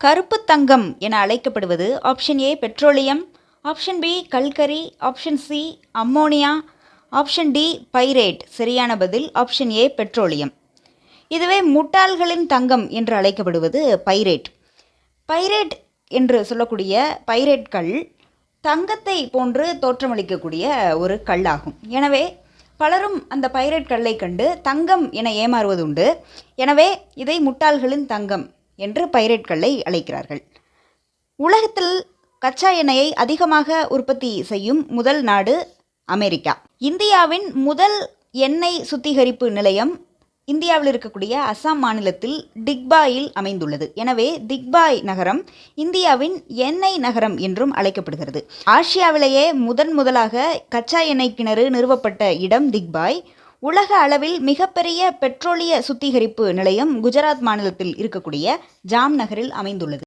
கருப்பு தங்கம் என அழைக்கப்படுவது option A petroleum option B Calgary option C ammonia option D pyrite சரியான பதில் ஆப்ஷன் ஏ பெட்ரோலியம் இதுவே முட்டாள்களின் தங்கம் என்று அழைக்கப்படுவது பைரேட் பைரேட் என்று சொல்லக்கூடிய பைரேட் கல் தங்கத்தை போன்று தோற்றமளிக்கக்கூடிய ஒரு கல்லாகும். எனவே பலரும் அந்த பைரேட் கல்லை கண்டு தங்கம் என ஏமாறுவது உண்டு எனவே இதை முட்டாள்களின் தங்கம் என்று பைரேட்களை அழைக்கிறார்கள். உலகத்தில் கச்சா எண்ணெயை அதிகமாக உற்பத்தி செய்யும் முதல் நாடு அமெரிக்கா. இந்தியாவின் முதல் எண்ணெய் சுத்திகரிப்பு நிலையம் இந்தியாவில் இருக்கக்கூடிய அசாம் மாநிலத்தில் திக்பாயில் அமைந்துள்ளது. எனவே திக்பாய் நகரம் இந்தியாவின் எண்ணெய் நகரம் என்றும் அழைக்கப்படுகிறது. ஆசியாவிலேயே முதன் முதலாக கச்சா எண்ணெய் கிணறு நிறுவப்பட்ட இடம் திக்பாய் உலக அளவில் மிகப்பெரிய பெட்ரோலிய சுத்திகரிப்பு நிலையம் குஜராத் மாநிலத்தில் இருக்கக்கூடிய ஜாம் நகரில் அமைந்துள்ளது.